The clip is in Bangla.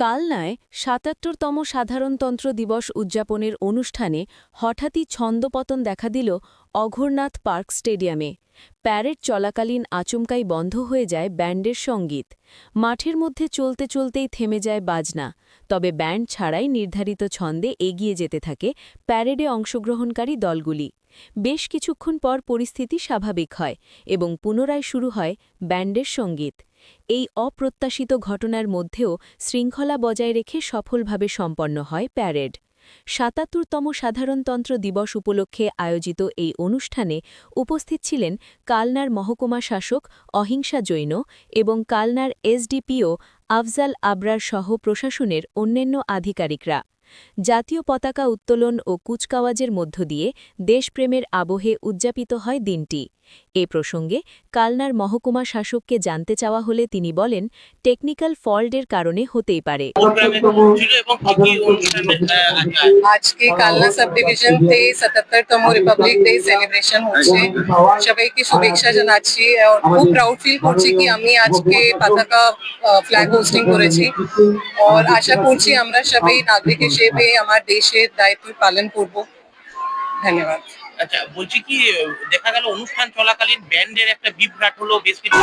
কালনায় সাতাত্তরতম সাধারণতন্ত্র দিবস উদযাপনের অনুষ্ঠানে হঠাৎই ছন্দপতন দেখা দিল অঘোরনাথ পার্ক স্টেডিয়ামে। প্যারেড চলাকালীন আচমকাই বন্ধ হয়ে যায় ব্যান্ডের সংগীত। মাঠের মধ্যে চলতে চলতেই থেমে যায় বাজনা। তবে ব্যান্ড ছাড়াই নির্ধারিত ছন্দে এগিয়ে যেতে থাকে প্যারেডে অংশগ্রহণকারী দলগুলি। বেশ কিছুক্ষণ পর পরিস্থিতি স্বাভাবিক হয় এবং পুনরায় শুরু হয় ব্যান্ডের সংগীত। এই অপ্রত্যাশিত ঘটনার মধ্যেও শৃঙ্খলা বজায় রেখে সফলভাবে সম্পন্ন হয় প্যারেড। সাতাত্তরতম সাধারণতন্ত্র দিবস উপলক্ষে আয়োজিত এই অনুষ্ঠানে উপস্থিত ছিলেন কালনার মহকুমা শাসক অহিংসা জৈন এবং কালনার এসডিপিও আফজাল আবরার সহ প্রশাসনের অন্যান্য আধিকারিকরা। জাতীয় পতাকা উত্তোলন ও কুচকাওয়াজের মধ্য দিয়ে দেশপ্রেমের আবহে উদযাপিত হয় দিনটি। এ প্রসঙ্গে কালনার মহকুমা শাসককে জানতে চাওয়া হলে তিনি বলেন, টেকনিক্যাল ফল্টের কারণে হতেই পারে। আজকে কালনা সাব ডিভিশন সাতাত্তরতম রিপাবলিক ডে সেলিব্রেশন হচ্ছে। সবাইকে শুভেচ্ছা জানাচ্ছি। খুব প্রাউড ফিল করছি কি আমি আজকে পতাকা ফ্ল্যাগ হোস্টিং করেছি। আশা করছি আমরা সবাই নাগরিক হিসেবে আমার দেশের দায়িত্ব পালন করব। ধন্যবাদ। আচ্ছা বলছি কি, দেখা গেল অনুষ্ঠান চলাকালীন ব্যান্ডের একটা বিভ্রাট হলো, বেশ কিছু